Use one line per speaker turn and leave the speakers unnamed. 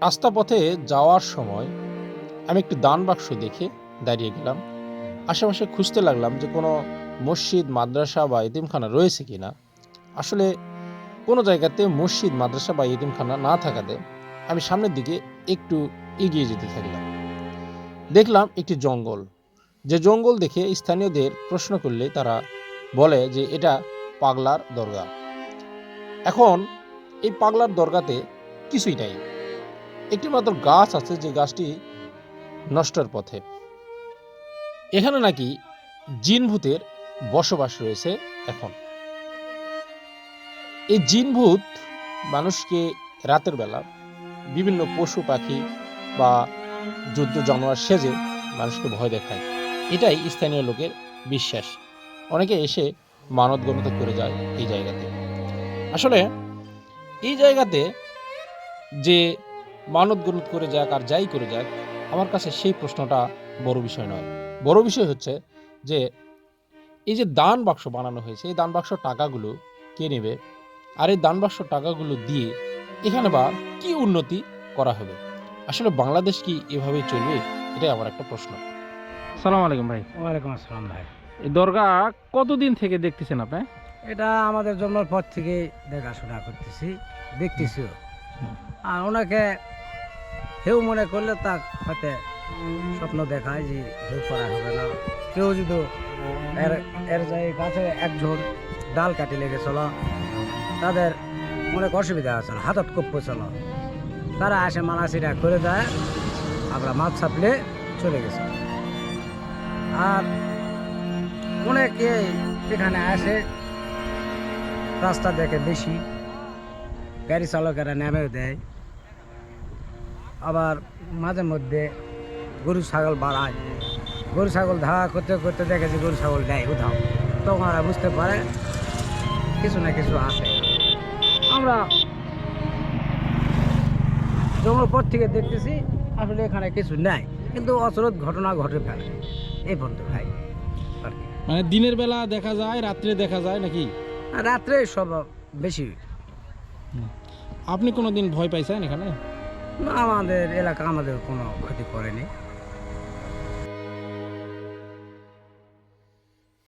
রাস্তা পথে যাওয়ার সময় আমি একটি দান বাক্স দেখে দাঁড়িয়ে গেলাম। আশেপাশে খুঁজতে লাগলাম যে কোনো মসজিদ, মাদ্রাসা বা ইতিমখানা রয়েছে কি না আসলে কোনো জায়গাতে মসজিদ, মাদ্রাসা বা ইতিমখানা না থাকাতে আমি সামনের দিকে একটু এগিয়ে যেতে থাকলাম। দেখলাম একটি জঙ্গল। যে জঙ্গল দেখে স্থানীয়দের প্রশ্ন করলে তারা বলে যে এটা পাগলার দরগা। এখন এই পাগলার দরগাতে কিছুই নাই। একটি মাত্র গাছ আছে যে গাছটি নষ্টের পথে। এখানে নাকি জিন ভূতের বসবাস রয়েছে এখন। এই জিন ভূত মানুষকে রাতের বেলা বিভিন্ন পশু পাখি বা যুদ্ধ জানোয়ার সেজে মানুষকে ভয় দেখায়। এটাই স্থানীয় লোকের বিশ্বাস। অনেকে এসে মানত গণতা করে যায় এই জায়গাতে। আসলে এই জায়গাতে যে মানত গণত করে যাক আর যাই করে যাক আমার কাছে সেই প্রশ্নটা বড় বিষয় নয়। বড় বিষয় হচ্ছে যে এই যে দান বাক্স বানানো হয়েছে এই দান বাক্স টাকাগুলো কে নেবে? আর এই দান বাক্স টাকাগুলো দিয়ে এখানে বা কি উন্নতি করা হবে? আসলে বাংলাদেশ কি এভাবেই চলবে? এটাই আমার একটা প্রশ্ন। সালাম আলাইকুম ভাই।
ওয়ালাইকুম আসসালাম ভাই।
এই দরগা কতদিন থেকে দেখতেছেন আপনি?
এটা আমাদের জন্মের পর থেকে দেখাশোনা করতেছি দেখতেছিও। আর ওনাকে কেউ মনে করলে তা হয়তো স্বপ্ন দেখায় যে কেউ করা হবে না। কেউ যদি এর এর যে গাছে একজন ডাল কাটি লেগেছিল তাদের অনেক অসুবিধা আছে, হাতত কপ্প ছিল তারা আসে মালাসিরা করে দেয় আমরা মাছ ছাপলে চলে গেছে। আর অনেকে এখানে আসে, রাস্তা দেখে বেশি, গাড়ি চালকেরা নেমেও দেয়। আবার মাঝে মধ্যে গরু ছাগল বাড়ায়। গরু ছাগল ধাওয়া করতে করতে দেখে যে গরু ছাগল দেয় উধাও। তখন ওরা বুঝতে পারে কিছু না কিছু আছে। আমরা জঙ্গল পর থেকে দেখতেছি আসলে এখানে কিছু নাই। কিন্তু অচরত ঘটনা ঘটে ফেলে। এই পর্যন্ত ভাই
মানে দিনের বেলা দেখা যায় রাত্রে দেখা যায় নাকি?
রাত্রে সব বেশি।
আপনি কোনোদিন ভয় পাইছেন এখানে?
আমাদের এলাকা আমাদের কোনো ক্ষতি করেনি।